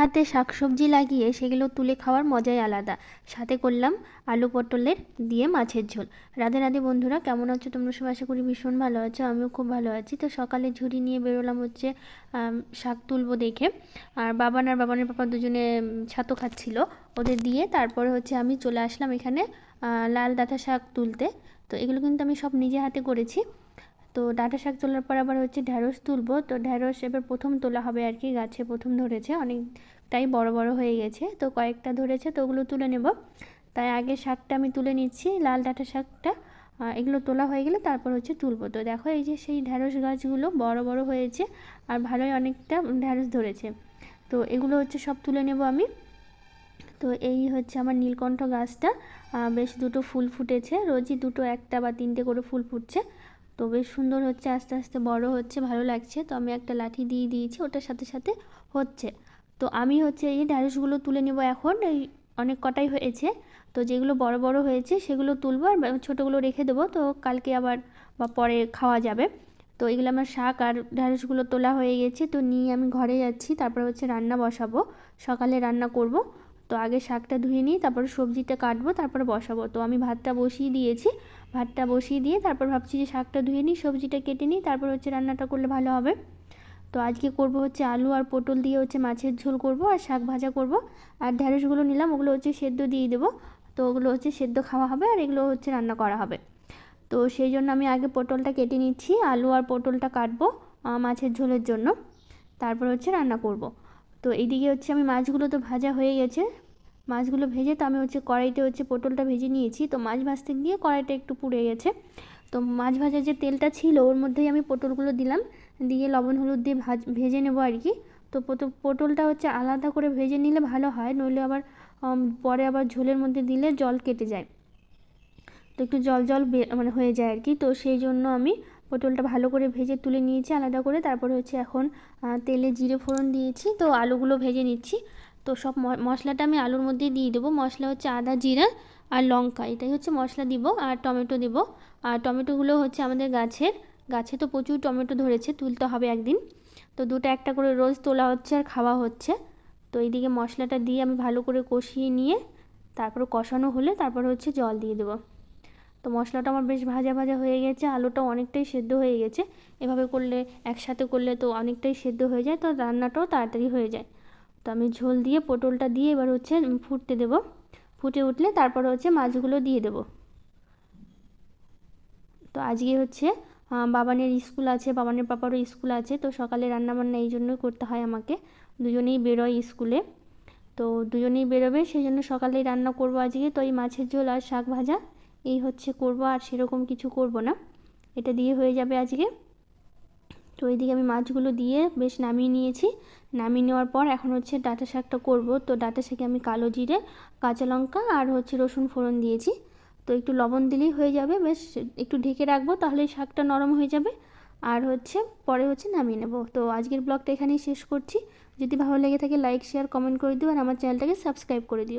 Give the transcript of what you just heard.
হাতে শাকসবজি লাগিয়ে সেগুলো তুলে খাওয়ার মজাই আলাদা। সাথে করলাম আলু পটলের দিয়ে মাছের ঝোল। রাধে রাধে বন্ধুরা, কেমন আছো তোমরা? সব আশা করি ভীষণ ভালো আছো, আমিও খুব ভালো আছি। তো সকালে ঝুড়ি নিয়ে বেরোলাম হচ্ছে শাক তুলবো দেখে। আর বাবান আর বাবানের পাপা দুজনে ছাতো খাচ্ছিল। ওদের দিয়ে তারপরে হচ্ছে আমি চলে আসলাম এখানে লাল ডাঁটা শাক তুলতে। তো এগুলো কিন্তু আমি সব নিজে হাতে করেছি। তো ডাঁটা শাক তোলার পর আবার হচ্ছে ঢ্যাঁড়স তুলবো। তো ঢ্যাঁড়স এবার প্রথম তোলা হবে আর কি, গাছে প্রথম ধরেছে, অনেকটাই বড় বড় হয়ে গেছে। তো কয়েকটা ধরেছে, তো ওগুলো তুলে নেব। তাই আগে শাকটা আমি তুলে নিচ্ছি, লাল ডাঁটা শাকটা এগুলো তোলা হয়ে গেলে তারপর হচ্ছে তুলবো। তো দেখো এই যে সেই ঢ্যাঁড়স গাছগুলো বড় বড় হয়েছে আর ভালোই অনেকটা ঢ্যাঁড়স ধরেছে। তো এগুলো হচ্ছে সব তুলে নেব আমি। তো এই হচ্ছে আমার নীলকণ্ঠ গাছটা। বেশ দুটো ফুল ফুটেছে, রোজই দুটো একটা বা তিনটে করে ফুল ফুটছে। তো বেশ সুন্দর হচ্ছে, আস্তে আস্তে বড় হচ্ছে, ভালো লাগছে। তো আমি একটা লাঠি দিয়ে দিয়েছি, ওটার সাথে সাথে হচ্ছে। তো আমি হচ্ছে এই ঢ্যাঁড়সগুলো তুলে নেব এখন, এই অনেক কটাই হয়েছে। তো যেগুলো বড় বড় হয়েছে, সেগুলো তুলবো আর ছোটোগুলো রেখে দেবো, তো কালকে আবার বা পরে খাওয়া যাবে। তো এগুলো আমার শাক আর ঢ্যাঁড়সগুলো তোলা হয়ে গেছে, তো নিয়ে আমি ঘরে যাচ্ছি, তারপর হচ্ছে রান্না বসাবো, সকালে রান্না করব। তো আগে শাকটা ধুয়ে নিই, তারপর সবজিটা কাটবো, তারপরে বসাবো। তো আমি ভাতটা বসিয়ে দিয়েছি। ভাতটা বসিয়ে দিয়ে তারপর ভাবছি যে শাকটা ধুয়ে নিই, সবজিটা কেটে নিই, তারপর হচ্ছে রান্নাটা করলে ভালো হবে। তো আজকে করব হচ্ছে আলু আর পটল দিয়ে হচ্ছে মাছের ঝোল করব আর শাক ভাজা করব। আর ঢ্যাঁড়সগুলো নিলাম, ওগুলো হচ্ছে সেদ্ধ দিয়ে দেবো। তো ওগুলো হচ্ছে সেদ্ধ খাওয়া হবে আর এগুলো হচ্ছে রান্না করা হবে। তো সেই জন্য আমি আগে পটলটা কেটে নিচ্ছি, আলু আর পটলটা কাটবো মাছের ঝোলের জন্য। তারপর হচ্ছে রান্না করব। তো এইদিকে হচ্ছে আমি মাছগুলো তো ভাজা হয়ে গেছে। মাছগুলো ভেজে তো আমি হচ্ছে কড়াইতে হচ্ছে পটলটা ভেজে নিয়েছি। তো মাছ ভাজতে গিয়ে কড়াইটা একটু পুড়ে গেছে। তো মাছ ভাজার যে তেলটা ছিল, ওর মধ্যেই আমি পটলগুলো দিলাম। দিয়ে লবণ, হলুদ দিয়ে ভাজ, ভেজে নেব আর কি। তো পটলটা হচ্ছে আলাদা করে ভেজে নিলে ভালো হয়, নইলে আবার পরে আবার ঝোলের মধ্যে দিলে জল কেটে যায়। তো একটু জল জল মানে হয়ে যায় আর কি। তো সেই জন্য আমি পটলটা ভালো করে ভেজে তুলে নিয়েছি, আলাদা করে। তারপরে হচ্ছে এখন তেলে জিরে ফোড়ন দিয়েছি। তো আলুগুলো ভেজে নিচ্ছি। তো সব মশলাটা আমি আলুর মধ্যে দিয়ে দেবো। মশলা হচ্ছে আদা, জিরা আর লঙ্কা। এটাই হচ্ছে মশলা দিব আর টমেটো দিব। আর টমেটোগুলো হচ্ছে আমাদের গাছের, গাছে তো প্রচুর টমেটো ধরেছে, তুলতে হবে একদিন। তো দুটো একটা করে রোজ তোলা হচ্ছে আর খাওয়া হচ্ছে। তো এইদিকে মশলাটা দিয়ে আমি ভালো করে কষিয়ে নিয়ে, তারপর কষানো হলে তারপর হচ্ছে জল দিয়ে দেবো। তো মশলাটা আমার বেশ ভাজা ভাজা হয়ে গেছে আলুটা অনেকটাই সেদ্ধ হয়ে গেছে। এভাবে করলে, একসাথে করলে তো অনেকটাই সেদ্ধ হয়ে যায়, তো রান্নাটাও তাড়াতাড়ি হয়ে যায়। তো আমি ঝোল দিয়ে, পটলটা দিয়ে এবার হচ্ছে ফুটতে দেব। ফুটে উঠলে তারপর হচ্ছে মাছগুলো দিয়ে দেব। তো আজকে হচ্ছে বাবানের স্কুল আছে, বাবানের পাপারও স্কুল আছে, তো সকালে রান্নাবান্না এই জন্যই করতে হয় আমাকে। দুজনেই বেরোয় স্কুলে। তো দুজনেই বেরোবে, সেই জন্য সকালেই রান্না করব আজকে। তো এই মাছের ঝোল আর শাক ভাজা। এই হচ্ছে করব আর সেরকম কিছু করব না। এটা দিয়ে হয়ে যাবে আজকে। তো এইদিকে আমি মাছগুলো দিয়ে বেশ নামিয়ে নিয়েছি। নামিয়ে নেওয়ার পর এখন হচ্ছে ডাটা শাকটা করব। তো ডাটা শাকে আমি কালো জিরে, কাঁচা লঙ্কা আর হচ্ছে রসুন ফোড়ন দিয়েছি। তো একটু লবণ দিলেই হয়ে যাবে। বেশ একটু ঢেকে রাখব তাহলে শাকটা নরম হয়ে যাবে। আর হচ্ছে পরে হচ্ছে নামিয়ে নেব। তো আজকের ব্লগটা এখানেই শেষ করছি। যদি ভালো লেগে থাকে লাইক, শেয়ার, কমেন্ট করে দিও আর আমার চ্যানেলটাকে সাবস্ক্রাইব করে দিও।